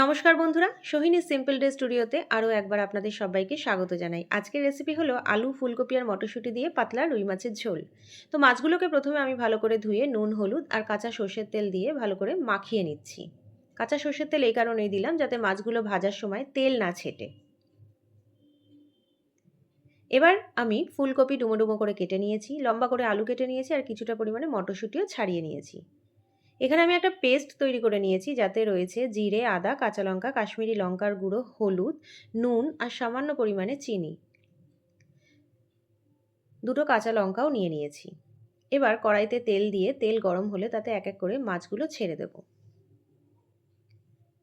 নমস্কার বন্ধুরা, Sohini simple day স্টুডিওতে আরও একবার আপনাদের সবাইকে স্বাগত জানাই। আজকের রেসিপি হলো আলু, ফুলকপি আর মটরশুঁটি দিয়ে পাতলা রুই মাছের ঝোল। তো মাছগুলোকে প্রথমে আমি ভালো করে ধুয়ে নুন, হলুদ আর কাঁচা সর্ষের তেল দিয়ে ভালো করে মাখিয়ে নিচ্ছি। কাঁচা সর্ষের তেল এই কারণেই দিলাম যাতে মাছগুলো ভাজার সময় তেল না ছেটে। এবার আমি ফুলকপি ডুমো ডুমো করে কেটে নিয়েছি, লম্বা করে আলু কেটে নিয়েছি আর কিছুটা পরিমাণে মটরশুঁটিও ছাড়িয়ে নিয়েছি। এখানে আমি একটা পেস্ট তৈরি করে নিয়েছি, যাতে রয়েছে জিরে, আদা, কাঁচা লঙ্কা, কাশ্মীরি লঙ্কার গুঁড়ো, হলুদ, নুন আর সামান্য পরিমাণে চিনি। দুটো কাঁচা লঙ্কাও নিয়ে নিয়েছি। এবার কড়াইতে তেল দিয়ে, তেল গরম হলে তাতে এক এক করে মাছগুলো ছেড়ে দেব।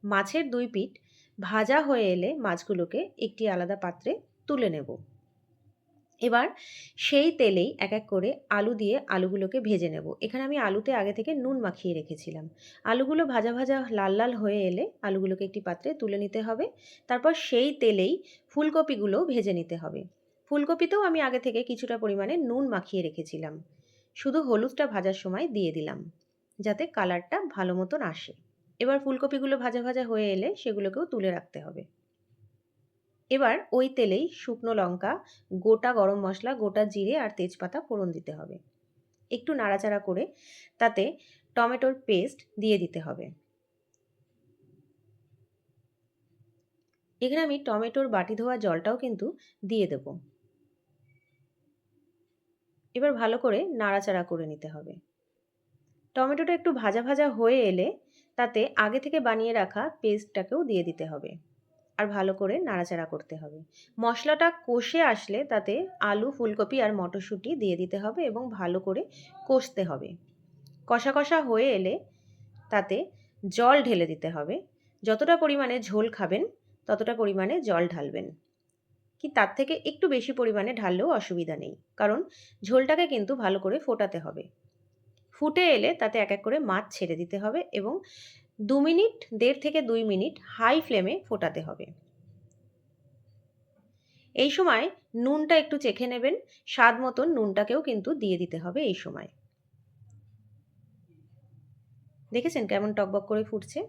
মাছের দুই পিঠ ভাজা হয়ে এলে মাছগুলোকে একটি আলাদা পাত্রে তুলে নেব। এবার সেই তেলেই এক এক করে আলু দিয়ে আলুগুলোকে ভেজে নেব। এখানে আমি আলুতে আগে থেকে নুন মাখিয়ে রেখেছিলাম। আলুগুলো ভাজা ভাজা লাল লাল হয়ে এলে আলুগুলোকে একটি পাত্রে তুলে নিতে হবে। তারপর সেই তেলেই ফুলকপিগুলোও ভেজে নিতে হবে। ফুলকপিতেও আমি আগে থেকে কিছুটা পরিমাণে নুন মাখিয়ে রেখেছিলাম। শুধু হলুদটা ভাজার সময় দিয়ে দিলাম, যাতে কালারটা ভালো মতন আসে। এবার ফুলকপিগুলো ভাজা ভাজা হয়ে এলে সেগুলোকেও তুলে রাখতে হবে। এবার ওই তেলেই শুকনো লঙ্কা, গোটা গরম মশলা, গোটা জিরে আর তেজপাতা ফোড়ন দিতে হবে। একটু নাড়াচাড়া করে তাতে টমেটোর পেস্ট দিয়ে দিতে হবে। এখানে আমি টমেটোর বাটি ধোয়া জলটাও কিন্তু দিয়ে দেব। এবার ভালো করে নাড়াচাড়া করে নিতে হবে। টমেটোটা একটু ভাজা ভাজা হয়ে এলে তাতে আগে থেকে বানিয়ে রাখা পেস্টটাকেও দিয়ে দিতে হবে। আর ভালো করে নাড়াচাড়া করতে হবে। মশলাটা কষে আসলে তাতে আলু, ফুলকপি আর মটরশুঁটি দিয়ে দিতে হবে এবং ভালো করে কষতে হবে। কষা কষা হয়ে এলে তাতে জল ঢেলে দিতে হবে। যতটা পরিমাণে ঝোল খাবেন, ততটা পরিমাণে জল ঢালবেন। কি তার থেকে একটু বেশি পরিমাণে ঢাললেও অসুবিধা নেই, কারণ ঝোলটাকে কিন্তু ভালো করে ফোটাতে হবে। ফুটে এলে তাতে এক এক করে মাছ ছেড়ে দিতে হবে এবং দু মিনিট, দেড় থেকে দুই মিনিট হাই ফ্লেমে ফোটাতে হবে। এই সময় নুনটা একটু চেখে নেবেন, স্বাদ মতন নুনটাকেও কিন্তু দিয়ে দিতে হবে এই সময়। দেখেছেন কেমন টকবক করে ফুটছে?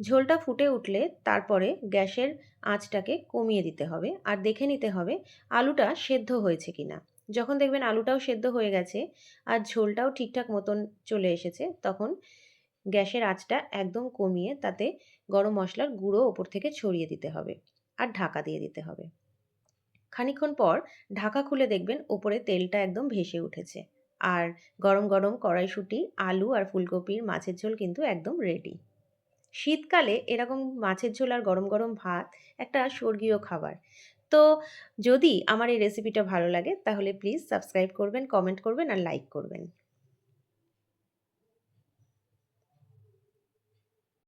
ঝোলটা ফুটে উঠলে তারপরে গ্যাসের আঁচটাকে কমিয়ে দিতে হবে আর দেখে নিতে হবে আলুটা সেদ্ধ হয়েছে কিনা। যখন দেখবেন আলুটাও সেদ্ধ হয়ে গেছে আর ঝোলটাও ঠিকঠাক মতন চলে এসেছে, তখন গ্যাসের আঁচটা একদম কমিয়ে তাতে গরম মশলার গুঁড়ো ওপর থেকে ছড়িয়ে দিতে হবে আর ঢাকা দিয়ে দিতে হবে। খানিক্ষণ পর ঢাকা খুলে দেখবেন ওপরে তেলটা একদম ভেসে উঠেছে আর গরম গরম কড়াইশুঁটি, আলু আর ফুলকপির মাছের ঝোল কিন্তু একদম রেডি শীতকালে এরকম মাছের ঝোল আর গরম গরম ভাত একটা স্বর্গীয় খাবার। তো যদি আমার এই রেসিপিটা ভালো লাগে তাহলে প্লিজ সাবস্ক্রাইব করবেন কমেন্ট করবেন আর লাইক করবেন।